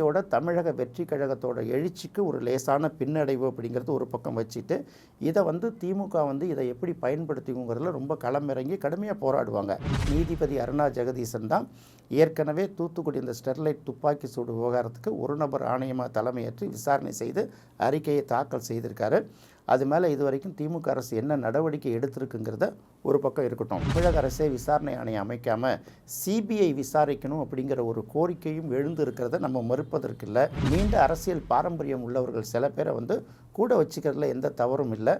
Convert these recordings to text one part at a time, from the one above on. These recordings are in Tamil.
விஜயோட தமிழக வெற்றி கழகத்தோட எழுச்சிக்கு ஒரு லேசான பின்னடைவு அப்படிங்கிறது ஒரு பக்கம் வச்சுட்டு இதை வந்து திமுக வந்து இதை எப்படி பயன்படுத்திங்கிறதுல ரொம்ப களமிறங்கி கடுமையாக போராடுவாங்க. நீதிபதி அருணா ஜெகதீசன் தான் ஏற்கனவே தூத்துக்குடி இந்த ஸ்டெர்லைட் துப்பாக்கி சூடு விவகாரத்துக்கு ஒரு நபர் ஆணையமாக தலைமையேற்று விசாரணை செய்து அறிக்கையை தாக்கல் செய்திருக்காரு. அது மேலே இது வரைக்கும் திமுக அரசு என்ன நடவடிக்கை எடுத்திருக்குங்கிறத ஒரு பக்கம் இருக்கட்டும். தமிழக அரசே விசாரணை ஆணையம் அமைக்காமல் சிபிஐ விசாரிக்கணும் அப்படிங்கிற ஒரு கோரிக்கையும் எழுந்து இருக்கிறத நம்ம மறுப்பதற்கு இல்லை நீண்ட அரசியல் பாரம்பரியம் உள்ளவர்கள் சில பேரை வந்து கூட வச்சுக்கிறதுல எந்த தவறும் இல்லை.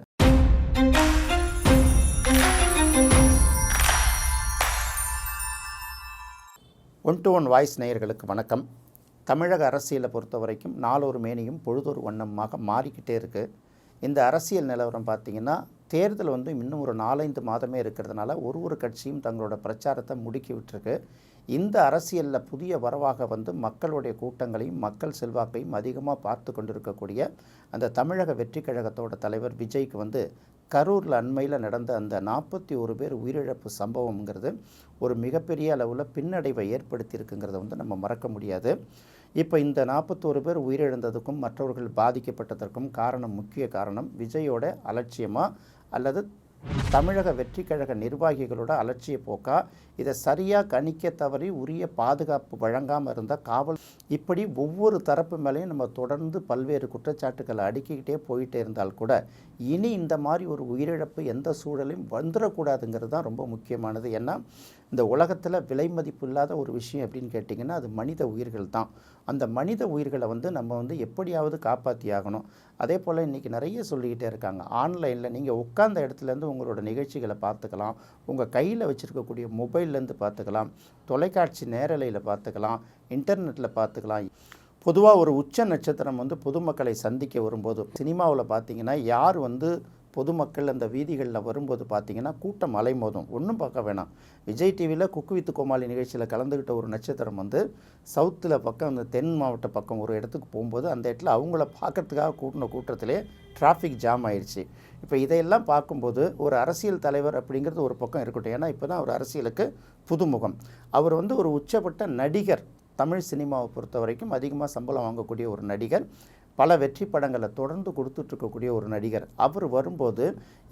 ஒன் டு ஒன் வாய்ஸ் நேயர்களுக்கு வணக்கம். தமிழக அரசியலை பொறுத்த வரைக்கும் நாளொரு மேனியும் பொழுதொரு வண்ணமாக மாறிக்கிட்டே இருக்குது இந்த அரசியல் நிலவரம் பார்த்திங்கன்னா தேர்தல் வந்து இன்னும் ஒரு நாலஞ்சு மாதமே இருக்கிறதுனால ஒரு ஒரு கட்சியும் தங்களோட பிரச்சாரத்தை முடுக்கி விட்டுருக்கு. இந்த அரசியலில் புதிய வரவாக வந்து மக்களுடைய கூட்டங்களையும் மக்கள் செல்வாக்கையும் அதிகமாக பார்த்து கொண்டிருக்கக்கூடிய அந்த தமிழக வெற்றி கழகத்தோட தலைவர் விஜய்க்கு வந்து கரூரில் அண்மையில் நடந்த அந்த நாற்பத்தி ஒரு பேர் உயிரிழப்பு சம்பவம்ங்கிறது ஒரு மிகப்பெரிய அளவில் பின்னடைவை ஏற்படுத்தியிருக்குங்கிறத வந்து நம்ம மறக்க முடியாது. இப்போ இந்த நாற்பத்தோரு பேர் உயிரிழந்ததுக்கும் மற்றவர்கள் பாதிக்கப்பட்டதற்கும் காரணம் முக்கிய காரணம் விஜயோட அலட்சியமா அல்லது தமிழக வெற்றி கழக நிர்வாகிகளோட அலட்சிய போக்கா இதை சரியாக கணிக்க தவறி உரிய பாதுகாப்பு வழங்காமல் இருந்தால் காவல் இப்படி ஒவ்வொரு தரப்பு மேலேயும் நம்ம தொடர்ந்து பல்வேறு குற்றச்சாட்டுக்களை அடுக்கிக்கிட்டே போயிட்டே இருந்தால் கூட இனி இந்த மாதிரி ஒரு உயிரிழப்பு எந்த சூழலையும் வந்துடக்கூடாதுங்கிறது தான் ரொம்ப முக்கியமானது. ஏன்னா இந்த உலகத்தில் விலை மதிப்பு இல்லாத ஒரு விஷயம் அப்படின்னு கேட்டிங்கன்னா அது மனித உயிர்கள் தான். அந்த மனித உயிர்களை வந்து நம்ம வந்து எப்படியாவது காப்பாற்றி ஆகணும். அதே போல் இன்றைக்கி நிறைய சொல்லிக்கிட்டே இருக்காங்க. ஆன்லைனில் நீங்கள் உட்கார்ந்த இடத்துலேருந்து உங்களோட நிகழ்ச்சிகளை பார்த்துக்கலாம். உங்கள் கையில் வச்சுருக்கக்கூடிய மொபைல் மொபைல்லேருந்து பார்த்துக்கலாம் தொலைக்காட்சி நேரலையில் பார்த்துக்கலாம் இன்டர்நெட்டில் பார்த்துக்கலாம். பொதுவாக ஒரு உச்ச நட்சத்திரம் வந்து பொதுமக்களை சந்திக்க வரும்போது சினிமாவில் பார்த்தீங்கன்னா யார் வந்து பொதுமக்கள் அந்த வீதிகளில் வரும்போது பார்த்தீங்கன்னா கூட்டம் அலைமோதும். ஒன்றும் பார்க்க வேணாம். விஜய் டிவியில் குக்கு வித்து கோமாளி நிகழ்ச்சியில் கலந்துக்கிட்ட ஒரு நட்சத்திரம் வந்து சவுத்தில் பக்கம் அந்த தென் மாவட்ட பக்கம் ஒரு இடத்துக்கு போகும்போது அந்த இடத்துல அவங்கள பார்க்கறதுக்காக கூட்டின கூட்டத்திலே டிராஃபிக் ஜாம் ஆயிடுச்சு இப்போ இதையெல்லாம் பார்க்கும்போது ஒரு அரசியல் தலைவர் அப்படிங்கிறது ஒரு பக்கம் இருக்கட்டும். ஏன்னா இப்போ தான் ஒரு அரசியலுக்கு புதுமுகம். அவர் வந்து ஒரு உச்சப்பட்ட நடிகர் தமிழ் சினிமாவை பொறுத்த வரைக்கும் அதிகமாக சம்பளம் வாங்கக்கூடிய ஒரு நடிகர். பல வெற்றி படங்களை தொடர்ந்து கொடுத்துட்ருக்கக்கூடிய ஒரு நடிகர். அவர் வரும்போது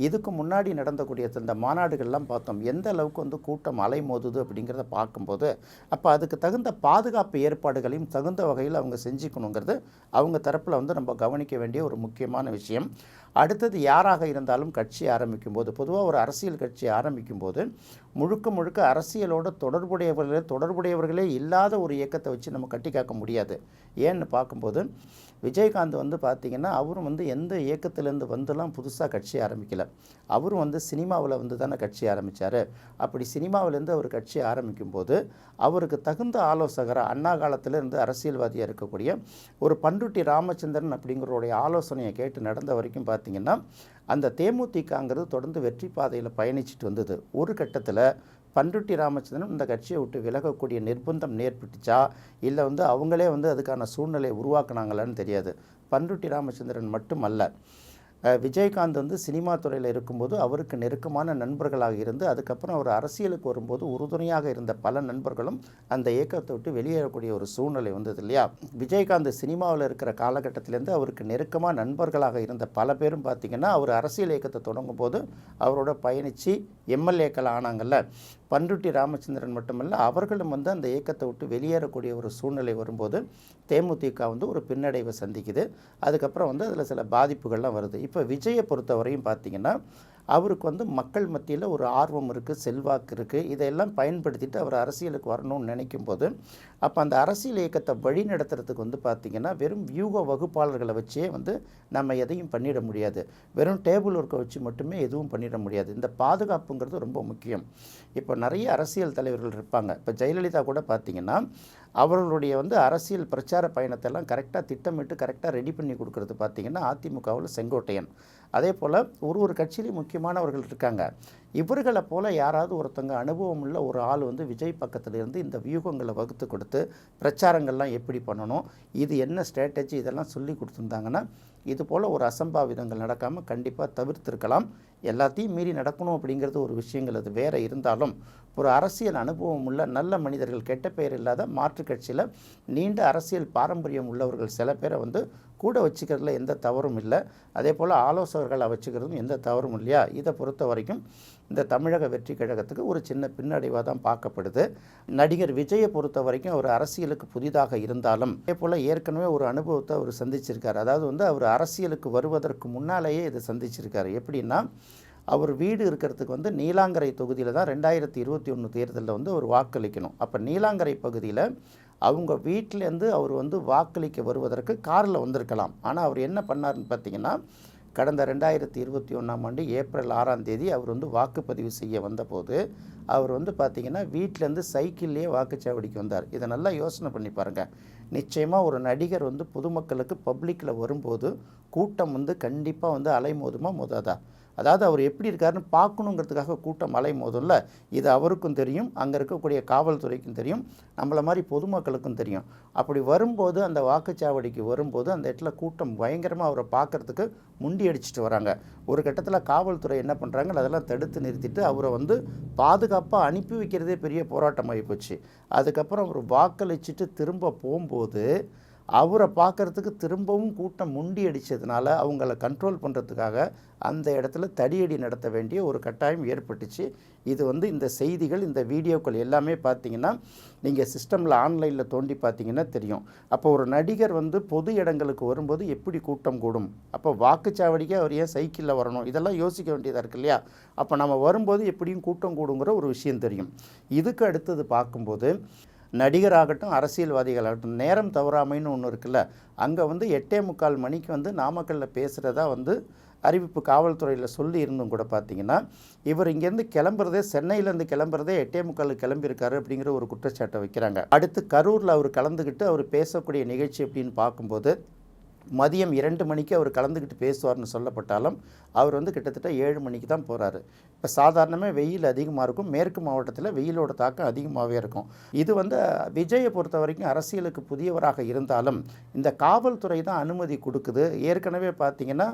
இதுக்கு முன்னாடி நடந்தக்கூடிய இந்த மாநாடுகள்லாம் பார்த்தோம். எந்த அளவுக்கு வந்து கூட்டம் அலைமோதுது அப்படிங்கிறத பார்க்கும்போது அப்போ அதுக்கு தகுந்த பாதுகாப்பு ஏற்பாடுகளையும் தகுந்த வகையில் அவங்க செஞ்சுக்கணுங்கிறது அவங்க தரப்பில் வந்து நம்ம கவனிக்க வேண்டிய ஒரு முக்கியமான விஷயம். அடுத்தது யாராக இருந்தாலும் கட்சி ஆரம்பிக்கும் போது பொதுவாக ஒரு அரசியல் கட்சி ஆரம்பிக்கும் போது முழுக்க முழுக்க அரசியலோட தொடர்புடையவர்களே தொடர்புடையவர்களே இல்லாத ஒரு இயக்கத்தை வச்சு நம்ம கட்டி காக்க முடியாது. ஏன்னு பார்க்கும்போது விஜயகாந்த் வந்து பார்த்திங்கன்னா அவரும் வந்து எந்த இயக்கத்திலேருந்து வந்துலாம் புதுசாக கட்சி ஆரம்பிக்கல. அவரும் வந்து சினிமாவில் வந்து தானே கட்சி ஆரம்பித்தார் அப்படி சினிமாவிலேருந்து அவர் கட்சி ஆரம்பிக்கும் போது அவருக்கு தகுந்த ஆலோசகராக அண்ணா காலத்திலேருந்து அரசியல்வாதியாக இருக்கக்கூடிய ஒரு பண்டுட்டி ராமச்சந்திரன் அப்படிங்கிறோடைய ஆலோசனையை கேட்டு நடந்த வரைக்கும் பார்த்து பார்த்திங்கன்னா அந்த தேமுதிகங்கிறது தொடர்ந்து வெற்றி பாதையில் பயணிச்சுட்டு வந்தது. ஒரு கட்டத்தில் பண்ருட்டி ராமச்சந்திரன் இந்த கட்சியை விட்டு விலகக்கூடிய நிர்பந்தம் நேர்பட்டுச்சா? இல்லை வந்து அவங்களே வந்து அதுக்கான சூழ்நிலையை உருவாக்குனாங்களான்னு தெரியாது. பண்ருட்டி ராமச்சந்திரன் மட்டும் அல்ல விஜயகாந்த் வந்து சினிமா துறையில் இருக்கும்போது அவருக்கு நெருக்கமான நண்பர்களாக இருந்து அதுக்கப்புறம் அவர் அரசியலுக்கு வரும்போது உறுதுணையாக இருந்த பல நண்பர்களும் அந்த இயக்கத்தை விட்டு வெளியேறக்கூடிய ஒரு சூழ்நிலை வந்தது இல்லையா? விஜயகாந்த் சினிமாவில் இருக்கிற காலகட்டத்திலேருந்து அவருக்கு நெருக்கமாக நண்பர்களாக இருந்த பல பேரும் பார்த்திங்கன்னா அவர் அரசியல் இயக்கத்தை தொடங்கும் போது அவரோட பயணித்து எம்எல்ஏக்கள் ஆனாங்கல்ல. பண்ருட்டி ராமச்சந்திரன் மட்டுமல்ல அவர்களும் வந்து அந்த இயக்கத்தை விட்டு வெளியேறக்கூடிய ஒரு சூழ்நிலை வரும்போது தேமுதிக வந்து ஒரு பின்னடைவை சந்திக்குது. அதுக்கப்புறம் வந்து அதில் சில பாதிப்புகள்லாம் வருது. இப்போ விஜயை பொறுத்தவரையும் பார்த்திங்கன்னா அவருக்கு வந்து மக்கள் மத்தியில் ஒரு ஆர்வம் இருக்குது செல்வாக்கு இருக்குது இதையெல்லாம் பயன்படுத்திட்டு அவர் அரசியலுக்கு வரணும்னு நினைக்கும் போது அப்போ அந்த அரசியல் இயக்கத்தை வழி நடத்துறதுக்கு வந்து பார்த்திங்கன்னா வெறும் வியூக வகுப்பாளர்களை வச்சே வந்து நம்ம எதையும் பண்ணிட முடியாது. வெறும் டேபிள் ஒர்க்கை வச்சு மட்டுமே எதுவும் பண்ணிட முடியாது. இந்த பாதுகாப்புங்கிறது ரொம்ப முக்கியம். இப்போ நிறைய அரசியல் தலைவர்கள் இருப்பாங்க. இப்போ ஜெயலலிதா கூட பார்த்திங்கன்னா அவர்களுடைய வந்து அரசியல் பிரச்சார பயணத்தெல்லாம் கரெக்டாக திட்டமிட்டு கரெக்டாக ரெடி பண்ணி கொடுக்கறது பார்த்திங்கன்னா அதிமுகவில் செங்கோட்டையன். அதே போல் ஒரு ஒரு கட்சியிலையும் முக்கியமானவர்கள் இருக்காங்க. இவர்களை போல் யாராவது ஒருத்தங்க அனுபவம் உள்ள ஒரு ஆள் வந்து விஜய் பக்கத்தில் இருந்து இந்த வியூகங்களை வகுத்து கொடுத்து பிரச்சாரங்கள்லாம் எப்படி பண்ணணும் இது என்ன ஸ்ட்ராட்டஜி இதெல்லாம் சொல்லி கொடுத்துருந்தாங்கன்னா இது போல் ஒரு அசம்பாவிதங்கள் நடக்காமல் கண்டிப்பாக தவிர்த்திருக்கலாம். எல்லாத்தையும் மீறி நடக்கணும் அப்படிங்கிறது ஒரு விஷயங்கள் அது வேறு இருந்தாலும் ஒரு அரசியல் அனுபவம் உள்ள நல்ல மனிதர்கள் கெட்ட பெயர் இல்லாத மாற்றுக் கட்சியில் நீண்ட அரசியல் பாரம்பரியம் உள்ளவர்கள் சில பேரை வந்து கூட வச்சுக்கிறதுல எந்த தவறும் இல்லை. அதே போல் ஆலோசகர்களை வச்சுக்கிறதும் எந்த தவறும் இல்லையா? இதை பொறுத்த வரைக்கும் இந்த தமிழக வெற்றி கழகத்துக்கு ஒரு சின்ன பின்னடைவாக தான் பார்க்கப்படுது. நடிகர் விஜயை பொறுத்த வரைக்கும் அவர் அரசியலுக்கு புதிதாக இருந்தாலும் அதே போல் ஏற்கனவே ஒரு அனுபவத்தை அவர் சந்திச்சிருக்கார். அதாவது வந்து அவர் அரசியலுக்கு வருவதற்கு முன்னாலேயே இதை சந்திச்சிருக்கார். எப்படின்னா அவர் வீடு இருக்கிறதுக்கு வந்து நீலாங்கரை தொகுதியில் தான் ரெண்டாயிரத்தி இருபத்தி ஒன்று தேர்தலில் வந்து அவர் வாக்களிக்கணும். அப்போ நீலாங்கரை பகுதியில் அவங்க வீட்டிலேருந்து அவர் வந்து வாக்களிக்க வருவதற்கு காரில் வந்திருக்கலாம். ஆனால் அவர் என்ன பண்ணாருன்னு பார்த்தீங்கன்னா கடந்த ரெண்டாயிரத்தி இருபத்தி ஒன்றாம் ஆண்டு ஏப்ரல் ஆறாம் தேதி அவர் வந்து வாக்குப்பதிவு செய்ய வந்தபோது அவர் வந்து பார்த்திங்கன்னா வீட்டிலேருந்து சைக்கிள்லேயே வாக்குச்சாவடிக்கு வந்தார். இதை நல்லா யோசனை பண்ணி பாருங்கள் நிச்சயமாக ஒரு நடிகர் வந்து பொதுமக்களுக்கு பப்ளிக்கில் வரும்போது கூட்டம் வந்து கண்டிப்பாக வந்து அலைமோதுமா மோதாதா? அதாவது அவர் எப்படி இருக்காருன்னு பார்க்கணுங்கிறதுக்காக கூட்டம் அலை மோதும்ல இது அவருக்கும் தெரியும் அங்கே இருக்கக்கூடிய காவல்துறைக்கும் தெரியும் நம்மளை மாதிரி பொதுமக்களுக்கும் தெரியும். அப்படி வரும்போது அந்த வாக்குச்சாவடிக்கு வரும்போது அந்த இடத்துல கூட்டம் பயங்கரமாக அவரை பார்க்கறதுக்கு முண்டி அடிச்சிட்டு வராங்க. ஒரு கட்டத்தில் காவல்துறை என்ன பண்ணுறாங்க அதெல்லாம் தடுத்து நிறுத்திட்டு அவரை வந்து பாதுகாப்பாக அனுப்பி வைக்கிறதே பெரிய போராட்டமாகி போச்சு அதுக்கப்புறம் அவர் வாக்களிச்சுட்டு திரும்ப போகும்போது அவரை பார்க்கறதுக்கு திரும்பவும் கூட்டம் முண்டி அடித்ததுனால அவங்கள கண்ட்ரோல் பண்ணுறதுக்காக அந்த இடத்துல தடியடி நடத்த வேண்டிய ஒரு கட்டாயம் ஏற்பட்டுச்சு. இது வந்து இந்த செய்திகள் இந்த வீடியோக்கள் எல்லாமே பார்த்தீங்கன்னா நீங்கள் சிஸ்டமில் ஆன்லைனில் தோண்டி பார்த்தீங்கன்னா தெரியும். அப்போ ஒரு நடிகர் வந்து பொது இடங்களுக்கு வரும்போது எப்படி கூட்டம் கூடும்? அப்போ வாக்குச்சாவடிக்கு அவர் ஏன் சைக்கிளில் வரணும்? இதெல்லாம் யோசிக்க வேண்டியதாக இருக்கு இல்லையா? அப்போ நம்ம வரும்போது எப்படியும் கூட்டம் கூடுங்கிற ஒரு விஷயம் தெரியும். இதுக்கு அடுத்தது பார்க்கும்போது நடிகராகட்டும் அரசியல்வாதிகளாகட்டும் நேரம் தவறாமைன்னு ஒன்று இருக்குல்ல அங்கே வந்து எட்டே முக்கால் மணிக்கு வந்து நாமக்கல்லில் பேசுகிறதா வந்து அறிவிப்பு காவல்துறையில் சொல்லி இருந்தும் கூட பார்த்தீங்கன்னா இவர் இங்கேருந்து கிளம்புறதே சென்னையிலேருந்து கிளம்புறதே எட்டே முக்கால் கிளம்பியிருக்காரு அப்படிங்கிற ஒரு குற்றச்சாட்டை வைக்கிறாங்க. அடுத்து கரூரில் அவர் கலந்துக்கிட்டு அவர் பேசக்கூடிய நிகழ்ச்சி அப்படின்னு பார்க்கும்போது மதியம் இரண்டு மணிக்கு அவர் கலந்துக்கிட்டு பேசுவார்னு சொல்லப்பட்டாலும் அவர் வந்து கிட்டத்தட்ட ஏழு மணிக்கு தான் போகிறாரு இப்போ சாதாரணமாக வெயில் அதிகமாக இருக்கும். மேற்கு மாவட்டத்தில் வெயிலோட தாக்கம் அதிகமாகவே இருக்கும். இது வந்து விஜயை பொறுத்த வரைக்கும் அரசியலுக்கு புதியவராக இருந்தாலும் இந்த காவல்துறை தான் அனுமதி கொடுக்குது. ஏற்கனவே பார்த்திங்கன்னா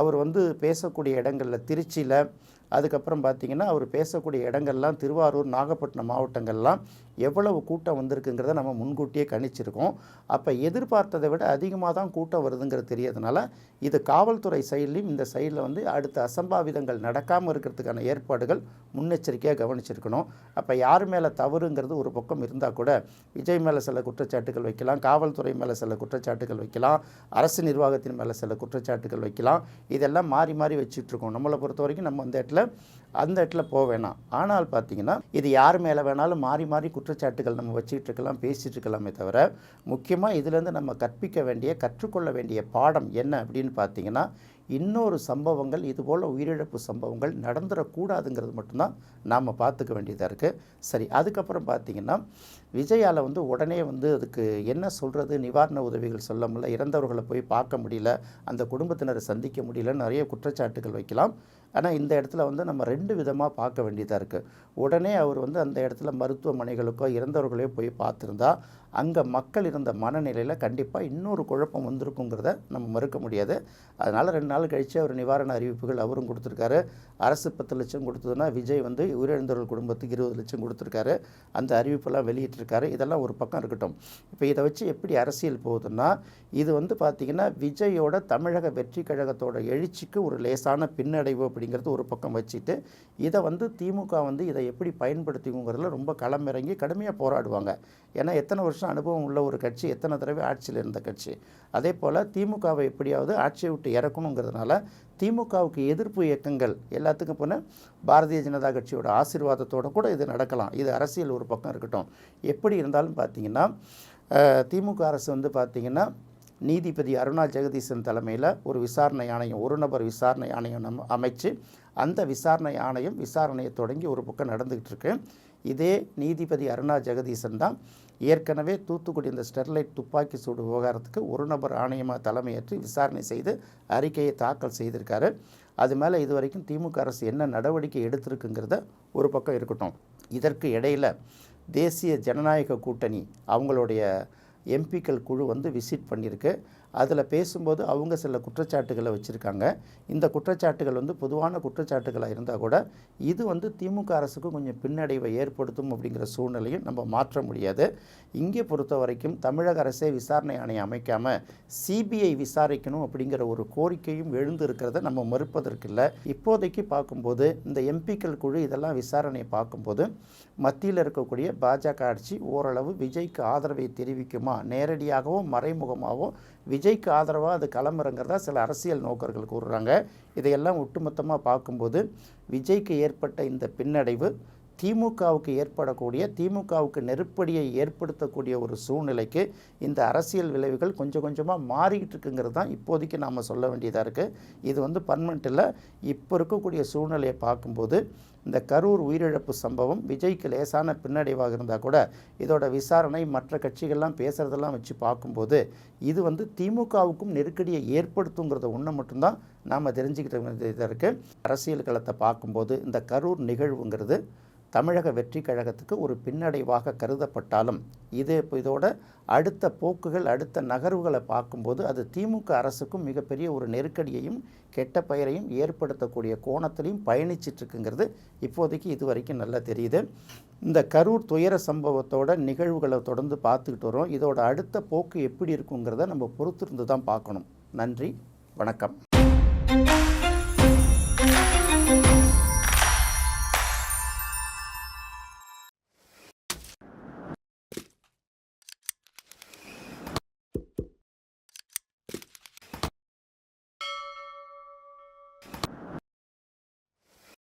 அவர் வந்து பேசக்கூடிய இடங்களில் திருச்சியில் அதுக்கப்புறம் பார்த்தீங்கன்னா அவர் பேசக்கூடிய இடங்கள்லாம் திருவாரூர் நாகப்பட்டினம் மாவட்டங்கள்லாம் எவ்வளவு கூட்டம் வந்திருக்குங்கிறத நம்ம முன்கூட்டியே கணிச்சிருக்கோம். அப்போ எதிர்பார்த்ததை விட அதிகமாக தான் கூட்டம் வருதுங்கிறது தெரியறதுனால இது காவல்துறை சைட்லையும் இந்த சைடில் வந்து அடுத்த அசம்பாவிதங்கள் நடக்காமல் இருக்கிறதுக்கான ஏற்பாடுகள் முன்னெச்சரிக்கையாக கவனிச்சிருக்கணும். அப்போ யார் மேலே தவறுங்கிறது ஒரு பக்கம் இருந்தால் கூட விஜய் மேலே சில குற்றச்சாட்டுகள் வைக்கலாம் காவல்துறை மேலே சில குற்றச்சாட்டுகள் வைக்கலாம் அரசு நிர்வாகத்தின் மேலே சில குற்றச்சாட்டுகள் வைக்கலாம். இதெல்லாம் மாறி மாறி வச்சுட்ருக்கோம் நம்மளை பொறுத்த வரைக்கும் நம்ம அந்த இடத்துல da அந்த இடத்துல போக வேணாம். ஆனால் பார்த்தீங்கன்னா இது யார் மேலே வேணாலும் மாறி மாறி குற்றச்சாட்டுகள் நம்ம வச்சுக்கிட்டு இருக்கலாம் பேசிகிட்டு இருக்கலாமே தவிர முக்கியமாக இதுலேருந்து நம்ம கற்பிக்க வேண்டிய கற்றுக்கொள்ள வேண்டிய பாடம் என்ன அப்படின்னு பார்த்தீங்கன்னா இன்னொரு சம்பவங்கள் இதுபோல் உயிரிழப்பு சம்பவங்கள் நடந்துடக்கூடாதுங்கிறது மட்டும்தான் நாம் பார்த்துக்க வேண்டியதாக இருக்குது சரி அதுக்கப்புறம் பார்த்தீங்கன்னா விஜயால் வந்து உடனே வந்து அதுக்கு என்ன சொல்கிறது நிவாரண உதவிகள் சொல்ல முடியல இறந்தவர்களை போய் பார்க்க முடியல அந்த குடும்பத்தினரை சந்திக்க முடியல நிறைய குற்றச்சாட்டுகள் வைக்கலாம். ஆனால் இந்த இடத்துல வந்து நம்ம ரெண்டு ரெண்டு விதமாக பார்க்க வேண்டியதாக இருக்குது உடனே அவர் வந்து அந்த இடத்துல மருத்துவமனைகளுக்கோ இறந்தவர்களையோ போய் பார்த்துருந்தா அங்கே மக்கள் இருந்த மனநிலையில் கண்டிப்பாக இன்னொரு குழப்பம் வந்திருக்குங்கிறத நம்ம மறுக்க முடியாது. அதனால் ரெண்டு நாள் கழித்து அவர் நிவாரண அறிவிப்புகள் அவரும் கொடுத்துருக்காரு. அரசு பத்து லட்சம் கொடுத்ததுன்னா விஜய் வந்து உயிரிழந்தவர்கள் குடும்பத்துக்கு இருபது லட்சம் கொடுத்துருக்காரு. அந்த அறிவிப்பெல்லாம் வெளியிட்டிருக்காரு. இதெல்லாம் ஒரு பக்கம் இருக்கட்டும். இப்போ இதை வச்சு எப்படி அரசியல் போகுதுன்னா இது வந்து பார்த்திங்கன்னா விஜயோட தமிழக வெற்றி கழகத்தோட எழுச்சிக்கு ஒரு லேசான பின்னடைவு அப்படிங்கிறது ஒரு பக்கம் வச்சுட்டு இதை வந்து திமுக வந்து இதை எப்படி பயன்படுத்திக்குங்கிறதுல ரொம்ப களமிறங்கி கடுமையாக போராடுவாங்க. ஏன்னா எத்தனை வருஷம் அனுபவம் உள்ள ஒரு கட்சி எத்தனை தடவை ஆட்சியில் இருந்த கட்சி. அதே போல் திமுகவை எப்படியாவது ஆட்சியை விட்டு இறக்கணுங்கிறதுனால திமுகவுக்கு எதிர்ப்பு இயக்கங்கள் எல்லாத்துக்கும் போனால் பாரதிய ஜனதா கட்சியோட ஆசீர்வாதத்தோடு கூட இது நடக்கலாம். இது அரசியல் ஒரு பக்கம் இருக்கட்டும். எப்படி இருந்தாலும் பார்த்தீங்கன்னா திமுக அரசு வந்து பார்த்திங்கன்னா நீதிபதி அருணா ஜெகதீசன் தலைமையில் ஒரு விசாரணை ஆணையம் ஒரு நபர் விசாரணை ஆணையம் நம்ம அமைச்சு அந்த விசாரணை ஆணையம் விசாரணையை தொடங்கி ஒரு பக்கம் நடந்துக்கிட்டு இருக்கு இதே நீதிபதி அருணா ஜெகதீசன் தான் ஏற்கனவே தூத்துக்குடி இந்த ஸ்டெர்லைட் துப்பாக்கி சூடு விவகாரத்துக்கு ஒரு நபர் ஆணையமாக தலைமையேற்று விசாரணை செய்து அறிக்கையை தாக்கல் செய்திருக்காரு. அது மேலே இது வரைக்கும் திமுக அரசு என்ன நடவடிக்கை எடுத்திருக்குங்கிறத ஒரு பக்கம் இருக்கட்டும். இதற்கு இடையில் தேசிய ஜனநாயக கூட்டணி அவங்களுடைய எம்பிக்கள் குழு வந்து விசிட் பண்ணியிருக்கு. அதில் பேசும்போது அவங்க சில குற்றச்சாட்டுகளை வச்சுருக்காங்க. இந்த குற்றச்சாட்டுகள் வந்து பொதுவான குற்றச்சாட்டுகளாக இருந்தால் கூட இது வந்து திமுக அரசுக்கு கொஞ்சம் பின்னடைவை ஏற்படுத்தும் அப்படிங்கிற சூழ்நிலையும் நம்ம மாற்ற முடியாது. இங்கே பொறுத்த வரைக்கும் தமிழக அரசே விசாரணை ஆணையம் அமைக்காமல் சிபிஐ விசாரிக்கணும் அப்படிங்கிற ஒரு கோரிக்கையும் எழுந்து இருக்கிறத நம்ம மறுப்பதற்கு இல்லை. இப்போதைக்கு பார்க்கும்போது இந்த எம்பிக்கள் குழு இதெல்லாம் விசாரணையை பார்க்கும்போது மத்தியில் இருக்கக்கூடிய பாஜக ஆட்சி ஓரளவு விஜய்க்கு ஆதரவை தெரிவிக்குமா? நேரடியாகவோ மறைமுகமாகவோ விஜய்க்கு ஆதரவாக அது களமிறங்கிறதா சில அரசியல் நோக்கர்கள் கூறுறாங்க. இதையெல்லாம் ஒட்டுமொத்தமாக பார்க்கும்போது விஜய்க்கு ஏற்பட்ட இந்த பின்னடைவு திமுகவுக்கு ஏற்படக்கூடிய திமுகவுக்கு நெருப்படியை ஏற்படுத்தக்கூடிய ஒரு சூழ்நிலைக்கு இந்த அரசியல் விளைவுகள் கொஞ்சம் கொஞ்சமாக மாறிக்கிட்டு இருக்குங்கிறது தான் இப்போதைக்கு நாம் சொல்ல வேண்டியதாக இருக்குது இது வந்து பர்மனெண்ட்டில் இப்போ இருக்கக்கூடிய சூழ்நிலையை பார்க்கும்போது இந்த கரூர் உயிரிழப்பு சம்பவம் விஜய்க்கு லேசான பின்னடைவாக இருந்தால் கூட இதோட விசாரணை மற்ற கட்சிகள்லாம் பேசுகிறதெல்லாம் வச்சு பார்க்கும்போது இது வந்து திமுகவுக்கும் நெருக்கடியை ஏற்படுத்துங்கிறத ஒன்று மட்டும்தான் நாம் தெரிஞ்சுக்கிட்ட வேண்டியதாக இருக்குது அரசியல் களத்தை பார்க்கும்போது இந்த கரூர் நிகழ்வுங்கிறது தமிழக வெற்றி கழகத்துக்கு ஒரு பின்னடைவாக கருதப்பட்டாலும் இது இப்போ இதோட அடுத்த போக்குகள் அடுத்த நகர்வுகளை பார்க்கும்போது அது திமுக அரசுக்கும் மிகப்பெரிய ஒரு நெருக்கடியையும் கெட்ட பெயரையும் ஏற்படுத்தக்கூடிய கோணத்திலையும் பயணிச்சிட்ருக்குங்கிறது இப்போதைக்கு இது வரைக்கும் நல்லா தெரியுது. இந்த கரூர் துயர சம்பவத்தோட நிகழ்வுகளை தொடர்ந்து பார்த்துக்கிட்டு வரோம். இதோட அடுத்த போக்கு எப்படி இருக்குங்கிறத நம்ம பொறுத்திருந்து தான் பார்க்கணும். நன்றி வணக்கம்.